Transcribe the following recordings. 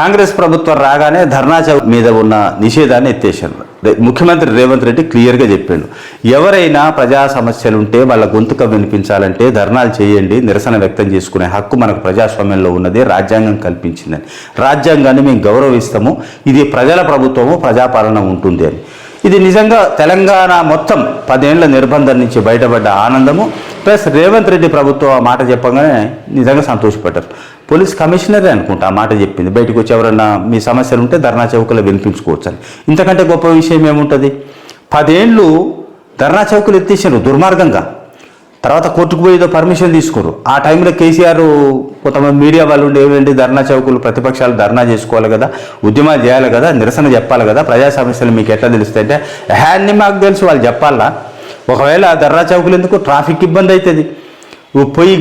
కాంగ్రెస్ ప్రభుత్వం రాగానే ధర్నా చౌక్ మీద ఉన్న నిషేధాన్ని ఎత్తేసారు ముఖ్యమంత్రి రేవంత్ రెడ్డి క్లియర్గా చెప్పాడు. ఎవరైనా ప్రజా సమస్యలు ఉంటే వాళ్ళ గొంతుక వినిపించాలంటే ధర్నాలు చేయండి నిరసన వ్యక్తం చేసుకునే హక్కు మనకు ప్రజాస్వామ్యంలో ఉన్నది రాజ్యాంగం కల్పించిందని. రాజ్యాంగాన్ని మేము గౌరవిస్తాము ఇది ప్రజల ప్రభుత్వము ప్రజాపాలన ఉంటుంది అని. ఇది నిజంగా తెలంగాణ మొత్తం పదేళ్ళ నిర్బంధం నుంచి బయటపడ్డ ఆనందము. ప్లస్ రేవంత్ రెడ్డి ప్రభుత్వం ఆ మాట చెప్పగానే నిజంగా సంతోషపడ్డారు. పోలీస్ కమిషనరే అనుకుంటా ఆ మాట చెప్పింది. బయటకు వచ్చి ఎవరన్నా మీ సమస్యలు ఉంటే ధర్నా చౌకలో వినిపించుకోవచ్చు అని ఇంతకంటే గొప్ప విషయం ఏముంటుంది? పదేళ్ళు ధర్నా చౌకలు ఎత్తేసారు దుర్మార్గంగా. తర్వాత కోర్టుకు పోయేదో పర్మిషన్ తీసుకోరు. ఆ టైంలో కేసీఆర్ కొంతమంది మీడియా వాళ్ళు ఉండి ఏమండి ధర్నా చౌకులు ప్రతిపక్షాలు ధర్నా చేసుకోవాలి కదా ఉద్యమాలు చేయాలి కదా నిరసన చెప్పాలి కదా ప్రజా సమస్యలు మీకు ఎట్లా తెలుస్తాయంటే హ్యాన్ని మాకు తెలుసు వాళ్ళు చెప్పాలా? ఒకవేళ ధర్నా చౌకులు ఎందుకు? ట్రాఫిక్ ఇబ్బంది అవుతుంది పొయ్యి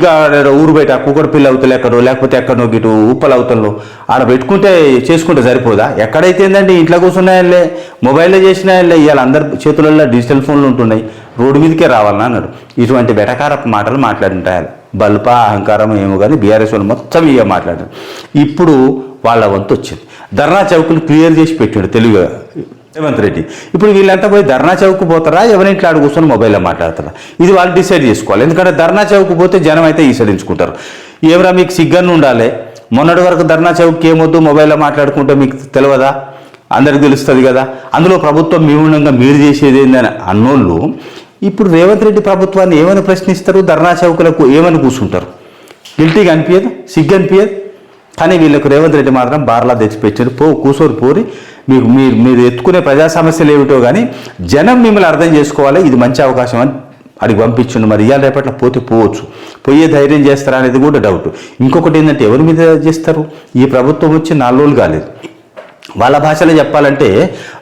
ఊరు బయట కుక్కడపిల్లి అవుతలు ఎక్కడో లేకపోతే ఎక్కడో గిటు ఉప్పలు అవుతల్లో ఆడ పెట్టుకుంటే చేసుకుంటే సరిపోదా? ఎక్కడైతే ఏంటంటే ఇంట్లో కూర్చున్నాయల్లే మొబైల్లో చేసినాయల్లే ఇవాళ అందరి చేతులలో డిజిటల్ ఫోన్లు ఉంటున్నాయి రోడ్డు మీదకే రావాలని అన్నాడు. ఇటువంటి బెటకారపు మాటలు మాట్లాడుంటాయి బల్ప అహంకారం ఏమో కానీ బీఆర్ఎస్ వాళ్ళు మొత్తం ఇక మాట్లాడారు. ఇప్పుడు వాళ్ళ వంతు వచ్చింది ధర్నా చౌకులు క్లియర్ చేసి పెట్టాడు తెలుగు రేవంత్ రెడ్డి. ఇప్పుడు వీళ్ళంతా పోయి ధర్నా చౌక్ పోతారా? ఎవరింట్లో ఆడు కూర్చొని మొబైల్లో మాట్లాడతారా? ఇది వాళ్ళు డిసైడ్ చేసుకోవాలి. ఎందుకంటే ధర్నా చౌక్ పోతే జనం అయితే ఈసడించుకుంటారు. ఏమరా మీకు సిగ్గన్ను ఉండాలి? మొన్నటి వరకు ధర్నా చౌక్ ఏమొద్దు? మొబైల్లో మాట్లాడుకుంటే మీకు తెలియదా? అందరికి తెలుస్తుంది కదా. అందులో ప్రభుత్వం మీ ఉండగా మీరు చేసేది ఏందని అన్నోళ్ళు ఇప్పుడు రేవంత్ రెడ్డి ప్రభుత్వాన్ని ఏమని ప్రశ్నిస్తారు? ధర్నా చౌకులకు ఏమని కూర్చుంటారు? గిల్టీగా అనిపించదు సిగ్గు అనిపించదు కానీ వీళ్ళకు రేవంత్ రెడ్డి మాత్రం బార్లా తెచ్చిపెట్టారు. పో కూసోరు పోరి. మీకు మీరు మీరు ఎత్తుకునే ప్రజా సమస్యలు ఏమిటో కానీ జనం మిమ్మల్ని అర్థం చేసుకోవాలి. ఇది మంచి అవకాశం అని అడిగి పంపించండి. మరి ఇవాళ రేపట్లో పోతే పోవచ్చు. పోయే ధైర్యం చేస్తారా అనేది కూడా డౌట్ ఇంకొకటి ఏంటంటే ఎవరి మీద చేస్తారు? ఈ ప్రభుత్వం వచ్చి నాలుగు రోజులు కాలేదు. వాళ్ళ భాషలో చెప్పాలంటే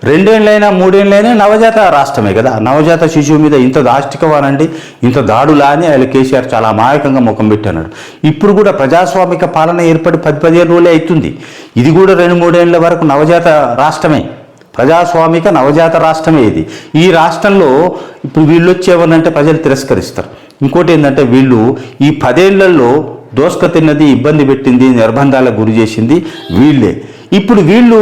రెండేళ్ళైనా మూడేళ్ళైనా నవజాత రాష్ట్రమే కదా. నవజాత శిశువు మీద ఇంత దాష్టికవానండి ఇంత దాడులా అని ఆయన కేసీఆర్ చాలా అమాయకంగా ముఖం పెట్టన్నాడు. ఇప్పుడు కూడా ప్రజాస్వామిక పాలన ఏర్పడి పది పదిహేను రోజులే అవుతుంది ఇది కూడా రెండు మూడేళ్ళ వరకు నవజాత రాష్ట్రమే. ప్రజాస్వామిక నవజాత రాష్ట్రమే ఇది. ఈ రాష్ట్రంలో ఇప్పుడు వీళ్ళు వచ్చి ప్రజలు తిరస్కరిస్తారు. ఇంకోటి ఏంటంటే వీళ్ళు ఈ పదేళ్ళలో దోసుక తిన్నది ఇబ్బంది పెట్టింది నిర్బంధాలకు గురి చేసింది వీళ్ళే. ఇప్పుడు వీళ్ళు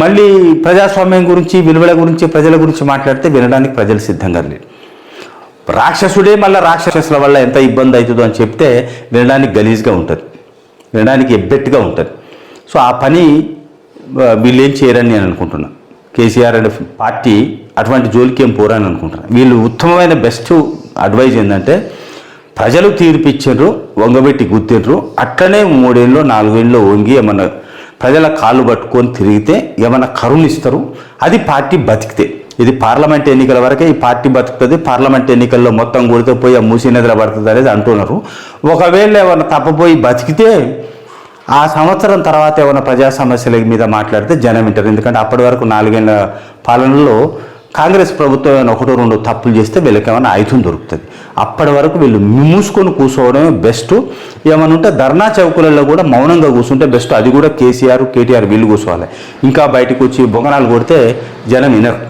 మళ్ళీ ప్రజాస్వామ్యం గురించి విలువల గురించి ప్రజల గురించి మాట్లాడితే వినడానికి ప్రజలు సిద్ధంగా లేరు. రాక్షసుడే మళ్ళీ రాక్షసుల వల్ల ఎంత ఇబ్బంది అవుతుందో అని చెప్తే వినడానికి గలీజ్గా ఉంటుంది. వినడానికి ఎబ్బెట్టుగా ఉంటుంది. సో ఆ పని వీళ్ళేం వీళ్ళు ఏం చేయరని నేను అనుకుంటున్నాను కేసీఆర్ అనే పార్టీ అటువంటి జోలికి ఏం పోరని అనుకుంటున్నాను వీళ్ళు ఉత్తమమైన బెస్ట్ అడ్వైజ్ ఏంటంటే ప్రజలు తీర్పిచ్చిండ్రు వంగబెట్టి గుర్తిండ్రు అట్లనే మూడేళ్ళు నాలుగేళ్ళు వంగి ఏమన్నా ప్రజల కాళ్ళు పట్టుకొని తిరిగితే ఏమైనా కరుణిస్తారు? అది పార్టీ బతికితే. ఇది పార్లమెంట్ ఎన్నికల వరకే ఈ పార్టీ బతుకుతుంది. పార్లమెంట్ ఎన్నికల్లో మొత్తం కొడితే పోయి ఆ మూసి నిద్ర పడుతుంది అనేది అంటున్నారు. ఒకవేళ ఏమైనా తప్పపోయి బతికితే ఆ సంవత్సరం తర్వాత ఏమైనా ప్రజా సమస్యల మీద మాట్లాడితే జనం వింటారు. ఎందుకంటే అప్పటి వరకు నాలుగేళ్ళ పాలనలో కాంగ్రెస్ ప్రభుత్వం ఏమైనా ఒకటో రెండు తప్పులు చేస్తే వీళ్ళకి ఏమైనా ఆయుధం దొరుకుతుంది. అప్పటి వరకు వీళ్ళు మూసుకొని కూర్చోవడమే బెస్ట్. ఏమైనా ఉంటే ధర్నా చౌకులలో కూడా మౌనంగా కూర్చుంటే బెస్ట్. అది కూడా కేసీఆర్ కేటీఆర్ వీళ్ళు కూర్చోవాలి. ఇంకా బయటకు వచ్చి బొంగనాలు కొడితే జనం వినరు